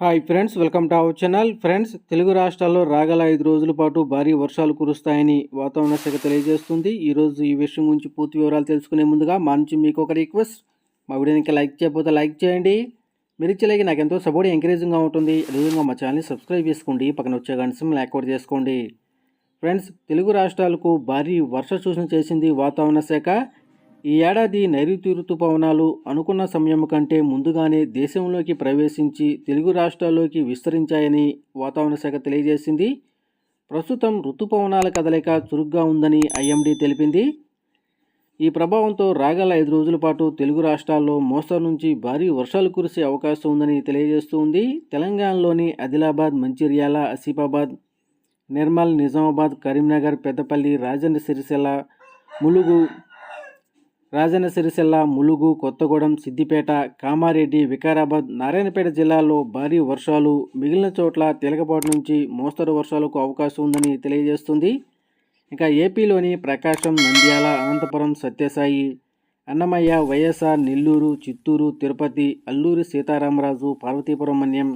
Hi friends welcome to our channel. Friends Telugu రాష్ట్రాల్లో రాగల ఐదు రోజుల పాటు భారీ వర్షాలు కురుస్తాయని వాతావరణ శాఖ తెలియజేస్తుంది. ఈరోజు ఈ విషయం గురించి పూర్తి వివరాలు తెలుసుకునే ముందుగా మా నుంచి మీకు ఒక రిక్వెస్ట్. మా వీడియోకి లైక్ చేయకపోతే లైక్ చేయండి. మీరు ఇచ్చే నాకు ఎంతో సపోర్ట్ ఎంకరేజింగ్గా ఉంటుంది. అదేవిధంగా మా ఛానల్ని సబ్స్క్రైబ్ చేసుకోండి. పక్కన వచ్చే గంటసం యాక్టివేట్ చేసుకోండి. ఫ్రెండ్స్ తెలుగు రాష్ట్రాలకు భారీ వర్ష సూచన చేసింది వాతావరణ శాఖ. ఈ ఏడాది నైరుతి ఋతుపవనాలు అనుకున్న సమయం కంటే ముందుగానే దేశంలోకి ప్రవేశించి తెలుగు రాష్ట్రాల్లోకి విస్తరించాయని వాతావరణ శాఖ తెలియజేసింది. ప్రస్తుతం ఋతుపవనాల కదలిక చురుగ్గా ఉందని ఐఎండీ తెలిపింది. ఈ ప్రభావంతో రాగల ఐదు రోజుల పాటు తెలుగు రాష్ట్రాల్లో మోస్తరు నుంచి భారీ వర్షాలు కురిసే అవకాశం ఉందని తెలియజేస్తుంది తెలంగాణలోని ఆదిలాబాద్ మంచిర్యాల ఆసిఫాబాద్ నిర్మల్ నిజామాబాద్ కరీంనగర్ పెద్దపల్లి రాజన్న సిరిసిల్ల ములుగు రాజన్న సిరిసిల్ల ములుగు కొత్తగూడెం సిద్దిపేట కామారెడ్డి వికారాబాద్ నారాయణపేట జిల్లాల్లో భారీ వర్షాలు మిగిలిన చోట్ల తేలికపాటి నుంచి మోస్తరు వర్షాలకు అవకాశం ఉందని తెలియజేస్తుంది. ఇంకా ఏపీలోని ప్రకాశం నంద్యాల అనంతపురం సత్యసాయి అన్నమయ్య వైఎస్ఆర్ నెల్లూరు చిత్తూరు తిరుపతి అల్లూరి సీతారామరాజు పార్వతీపురం మన్యం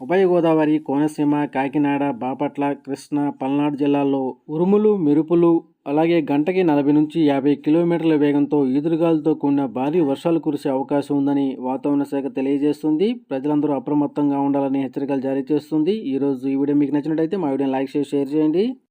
ఉభయ గోదావరి కోనసీమ కాకినాడ బాపట్ల కృష్ణా పల్నాడు జిల్లాల్లో ఉరుములు మెరుపులు అలాగే గంటకి నలభై నుంచి యాభై కిలోమీటర్ల వేగంతో ఈదురుగాలతో కూడిన భారీ వర్షాలు కురిసే అవకాశం ఉందని వాతావరణ శాఖ తెలియజేస్తుంది. ప్రజలందరూ అప్రమత్తంగా ఉండాలని హెచ్చరికలు జారీ చేస్తుంది. ఈరోజు ఈ వీడియో మీకు నచ్చినట్టయితే మా వీడియోని లైక్ చేసి షేర్ చేయండి.